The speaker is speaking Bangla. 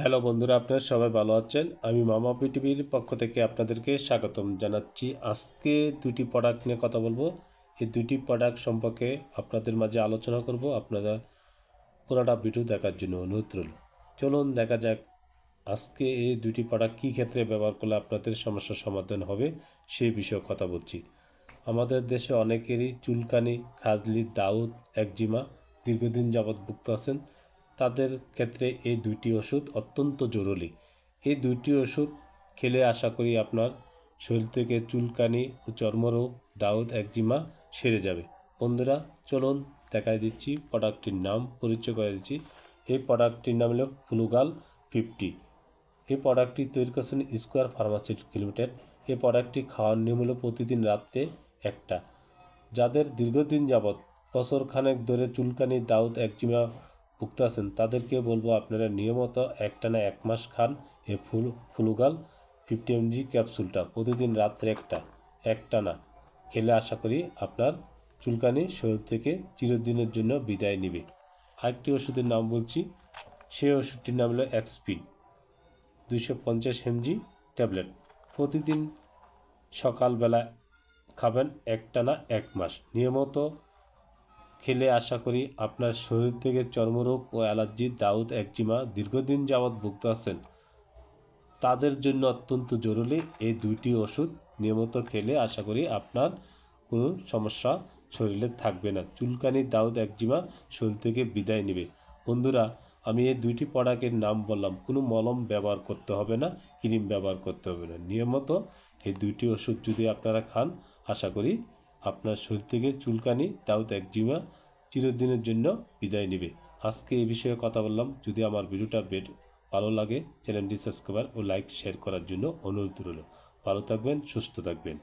হ্যালো বন্ধুরা, আপনারা সবাই ভালো আছেন? আমি মামা পৃথিবীর পক্ষ থেকে আপনাদেরকে স্বাগতম জানাচ্ছি। আজকে দুটি প্রোডাক্ট নিয়ে কথা বলব। এই দুটি প্রোডাক্ট সম্পর্কে আপনাদের মাঝে আলোচনা করব। আপনারা পুরোটা ভিডিও দেখার জন্য অনুরোধ রইল। চলুন দেখা যাক আজকে এই দুটি প্রোডাক্ট কী ক্ষেত্রে ব্যবহার করলে আপনাদের সমস্যার সমাধান হবে সেই বিষয়ে কথা বলছি। আমাদের দেশে অনেকেরই চুলকানি, খাজলি, দাউদ, একজিমা দীর্ঘদিন যাবৎ ভুক্ত আছেন। তাদের ক্ষেত্রে এই দুইটি ওষুধ অত্যন্ত জরুরি। এই দুইটি ওষুধ খেলে আশা করি আপনার শরীর থেকে চুলকানি ও চর্মরোগ, দাউদ, একজিমা সেরে যাবে। বন্ধুরা, চলুন দেখাই দিচ্ছি প্রোডাক্টটির নাম, পরিচয় করে দিচ্ছি। এই প্রোডাক্টটির নাম হলো ফ্লুগাল ফিফটি। এই প্রোডাক্টটি তৈরি করছেন স্কোয়ার ফার্মাসিউটিক্যাল লিমিটেড। এই প্রোডাক্টটি খাওয়ার নিয়ম হলো প্রতিদিন রাত্রে একটা। যাদের দীর্ঘদিন যাবৎ বছর খানেক ধরে চুলকানি, দাউদ, একজিমা ভুক্ত আছেন, তাদেরকে বলব আপনারা নিয়মিত একটানা এক মাস খান এই ফুল, ফ্লুগাল ফিফটি এমজি ক্যাপসুলটা প্রতিদিন রাত্রে একটা, একটানা। খেলে আশা করি আপনার চুলকানি শরীর থেকে চিরদিনের জন্য বিদায় নেবে। আরেকটি ওষুধের নাম বলছি, সেই ওষুধটির নাম হলো এক্সপিড দুশো পঞ্চাশ এমজি ট্যাবলেট প্রতিদিন সকালবেলা খাবেন একটানা এক মাস। নিয়মিত খেলে আশা করি আপনার শরীর থেকে চর্মরোগ ও অ্যালার্জি, দাউদ, একজিমা দীর্ঘদিন যাবৎ ভুক্ত আছেন। তাদের জন্য অত্যন্ত জরুরি এই দুইটি ওষুধ নিয়মিত খেলে আশা করি আপনার কোনো সমস্যা শরীরে থাকবে না। চুলকানি, দাউদ, একজিমা শরীর থেকে বিদায় নেবে। বন্ধুরা, আমি এই দুইটি প্রোডাক্টের নাম বললাম, কোনো মলম ব্যবহার করতে হবে না, ক্রিম ব্যবহার করতে হবে না। নিয়মিত এই দুইটি ওষুধ যদি আপনারা খান, আশা করি আপনার শরীর থেকে চুলকানি, তাও একজিমা চিরদিনের জন্য বিদায় নেবে। আজকে এই বিষয়ে কথা বললাম। যদি আমার ভিডিওটা বেড ভালো লাগে, চ্যানেলটি সাবস্ক্রাইব ও লাইক শেয়ার করার জন্য অনুরোধ রইল। ভালো থাকবেন, সুস্থ থাকবেন।